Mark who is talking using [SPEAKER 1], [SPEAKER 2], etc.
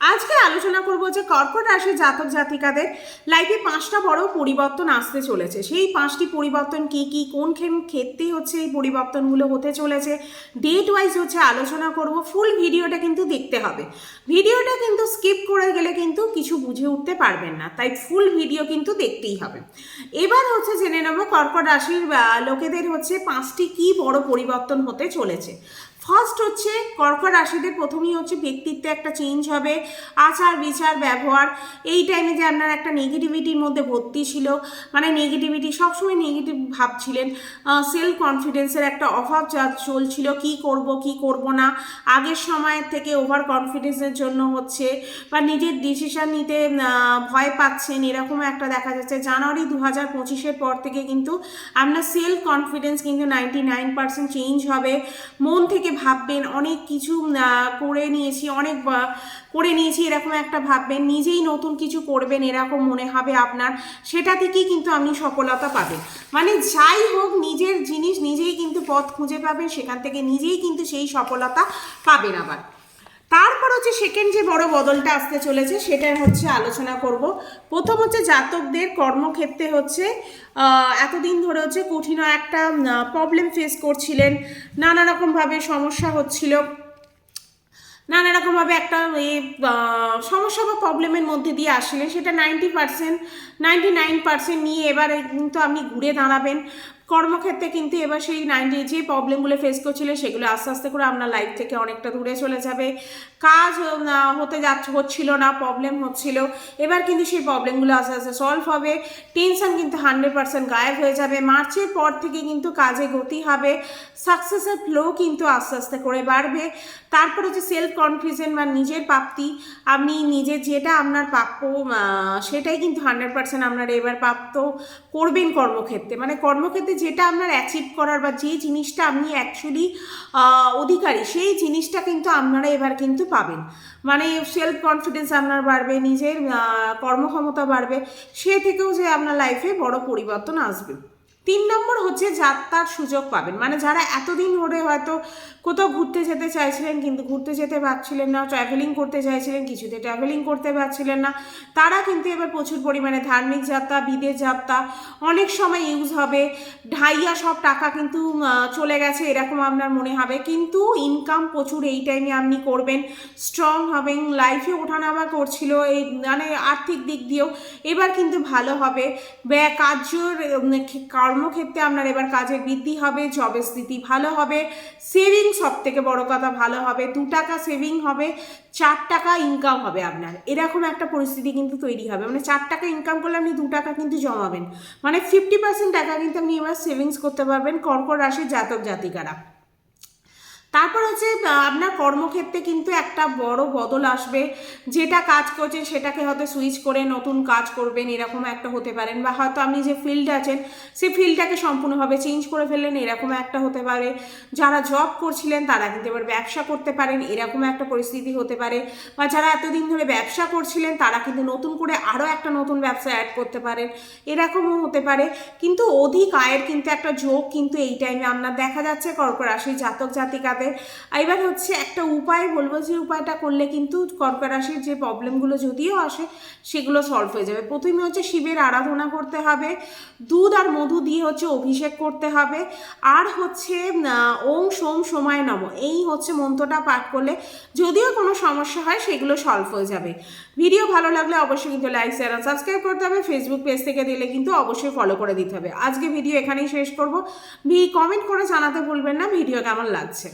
[SPEAKER 1] আজকে আলোচনা করব যে কর্কট রাশির জাতক জাতিকাদের লাইফে পাঁচটা বড় পরিবর্তন আসতে চলেছে। সেই পাঁচটি পরিবর্তন কি কি? কোন ক্ষেত্রে হচ্ছে এই পরিবর্তনগুলো হতে চলেছে? ডেট ওয়াইজ হচ্ছে আলোচনা করব। ফুল ভিডিওটা কিন্তু দেখতে হবে। ভিডিওটা কিন্তু স্কিপ করে গেলে কিন্তু কিছু বুঝে উঠতে পারবেন না, তাই ফুল ভিডিও কিন্তু দেখতেই হবে। এবার হচ্ছে জেনে নেব কর্কট রাশির লোকেদের হচ্ছে পাঁচটি কি বড় পরিবর্তন হতে চলেছে। ফার্স্ট হচ্ছে কর্কট রাশিদের, প্রথমেই হচ্ছে ব্যক্তিত্বে একটা চেঞ্জ হবে, আচার বিচার, ব্যবহার। এই টাইমে যে আপনার একটা নেগেটিভিটির মধ্যে ভর্তি ছিল মানে নেগেটিভিটি সবসময় নেগেটিভ ভাবছিলেন সেলফ কনফিডেন্সের একটা অভাব চলছিল, কি করব কি করব না, আগের সময়ের থেকে ওভার কনফিডেন্সের জন্য হচ্ছে, বা নিজের ডিসিশন নিতে ভয় পাচ্ছেন, এরকম একটা দেখা যাচ্ছে। জানুয়ারি দু হাজার পঁচিশের পর থেকে কিন্তু আপনার সেলফ কনফিডেন্স কিন্তু নাইনটি নাইন পার্সেন্ট চেঞ্জ হবে। মন থেকে ভাববেন, অনেক কিছু করে নিয়েছি, অনেক করে নিয়েছি, এরকম একটা ভাববেন, নিজেই নতুন কিছু করবেন, এরকম মনে হবে আপনার, সেটা থেকেই কিন্তু আপনি সফলতা পাবেন। মানে যাই হোক, নিজের জিনিস নিজেই কিন্তু পথ খুঁজে পাবেন, সেখান থেকে নিজেই কিন্তু সেই সফলতা পাবেন আবার। তারপর হচ্ছে সেকেন্ড যে বড় বদলটা আসতে চলেছে সেটা হচ্ছে আলোচনা করব। প্রথম হচ্ছে জাতকদের কর্মক্ষেত্রে হচ্ছে এতদিন ধরে হচ্ছে কঠিন একটা প্রবলেম ফেস করছিলেন। নানা রকমভাবে সমস্যা হচ্ছিল। নানা রকমভাবে একটা এ আহ, সমস্যা বা প্রবলেমের মধ্যে দিয়ে আসছিলেন। সেটা ninety percent ninety nine percent নিয়ে এবার কিন্তু আপনি ঘুরে দাঁড়াবেন। কর্মক্ষেত্রে কিন্তু এবার সেই নাইনটি যে প্রবলেমগুলো ফেস করছিলেন সেগুলো আস্তে আস্তে করে আপনার লাইফ থেকে অনেকটা দূরে চলে যাবে। কাজ হতে যাচ্ছে, হচ্ছিল না প্রবলেম হচ্ছিল। এবার কিন্তু সেই প্রবলেমগুলো আস্তে আস্তে সলভ হবে। টেনশন কিন্তু হান্ড্রেড পার্সেন্ট গায়েব হয়ে যাবে। মার্চের পর থেকে কিন্তু কাজে গতি হবে। সাকসেসের ফ্লো কিন্তু আস্তে আস্তে করে বাড়বে। তারপর হচ্ছে সেলফ কনফিডেন্স বা নিজের প্রাপ্তি। আপনি নিজের যেটা আপনার প্রাপ্য সেটাই কিন্তু হান্ড্রেড পার্সেন্ট আপনার এবার প্রাপ্ত করবেন কর্মক্ষেত্রে। মানে কর্মক্ষেত্রে যেটা আপনার অ্যাচিভ করার বা যে জিনিসটা আপনি অ্যাকচুয়ালি অধিকারী, সেই জিনিসটা কিন্তু আপনারা এবার কিন্তু পাবেন। মানে সেলফ কনফিডেন্স আপনার বাড়বে, নিজের কর্মক্ষমতা বাড়বে, সে থেকেও যে আপনার লাইফে বড় পরিবর্তন আসবে। তিন নম্বর হচ্ছে যাত্রার সুযোগ পাবেন। মানে যারা এতদিন ধরে হয়তো কোথাও ঘুরতে যেতে চাইছিলেন কিন্তু ঘুরতে যেতে পারছিলেন না ট্রাভেলিং করতে চাইছিলেন, কিছুতে ট্রাভেলিং করতে পারছিলেন না, তারা কিন্তু এবার প্রচুর পরিমাণে ধার্মিক যাত্রা, বিদেশ যাত্রা, অনেক সময় ইউজ হবে। ঢাইয়া সব টাকা কিন্তু চলে গেছে এরকম আপনার মনে হবে। কিন্তু ইনকাম প্রচুর এই টাইমে আপনি করবেন। স্ট্রং হবেন লাইফে ওঠানামা করছিল, এই মানে আর্থিক দিক দিয়েও। এবার কিন্তু ভালো হবে। ব্যয় কার্যর কর্মক্ষেত্রে আপনার এবার কাজের বৃদ্ধি হবে জবের স্থিতি ভালো হবে সেভিং সব থেকে বড় কথা ভালো হবে, দু টাকা সেভিং হবে, চার টাকা ইনকাম হবে আপনার। এরকম একটা পরিস্থিতি কিন্তু তৈরি হবে। মানে চার টাকা ইনকাম করলে আপনি দু টাকা কিন্তু জমাবেন। মানে ফিফটি পার্সেন্ট টাকা কিন্তু আপনি এবার সেভিংস করতে পারবেন কর্কর রাশির জাতক জাতিকারা। তারপর হচ্ছে আপনার কর্মক্ষেত্রে কিন্তু একটা বড় বদল আসবে। যেটা কাজ করছেন সেটাকে হয়তো সুইচ করে নতুন কাজ করবেন, এরকম একটা হতে পারেন বা হয়তো আপনি যে ফিল্ডে আছেন সেই ফিল্ডটাকে সম্পূর্ণভাবে চেঞ্জ করে ফেললেন, এরকম একটা হতে পারে। যারা জব করছিলেন, তারা কিন্তু এবার ব্যবসা করতে পারেন, এরকম একটা পরিস্থিতি হতে পারে। বা যারা এতদিন ধরে ব্যবসা করছিলেন, তারা কিন্তু নতুন করে আরও একটা নতুন ব্যবসা অ্যাড করতে পারেন। এরকমও হতে পারে। কিন্তু অধিক আয়ের কিন্তু একটা যোগ কিন্তু এই টাইমে আপনার দেখা যাচ্ছে কর্ক রাশির জাতক জাতিকাদের এবার হচ্ছে একটা উপায় বলব যে উপায়টা করলে কিন্তু কর্ক রাশির যে প্রবলেমগুলো যদিও আসে, সেগুলো সলভ হয়ে যাবে। প্রথমে হচ্ছে শিবের আরাধনা করতে হবে, দুধ আর মধু দিয়ে হচ্ছে অভিষেক করতে হবে, আর হচ্ছে ওম সোম সময় নম, এই হচ্ছে মন্ত্রটা পাঠ করলে যদিও কোনো সমস্যা হয়, সেগুলো সলভ হয়ে যাবে। ভিডিও ভালো লাগলে অবশ্যই কিন্তু লাইক শেয়ার আর সাবস্ক্রাইব করতে হবে। ফেসবুক পেজ থেকে দিলে কিন্তু অবশ্যই ফলো করে দিতে হবে। আজকে ভিডিও এখানেই শেষ করব। কমেন্ট করে জানাতে ভুলবেন না, ভিডিও কেমন লাগছে?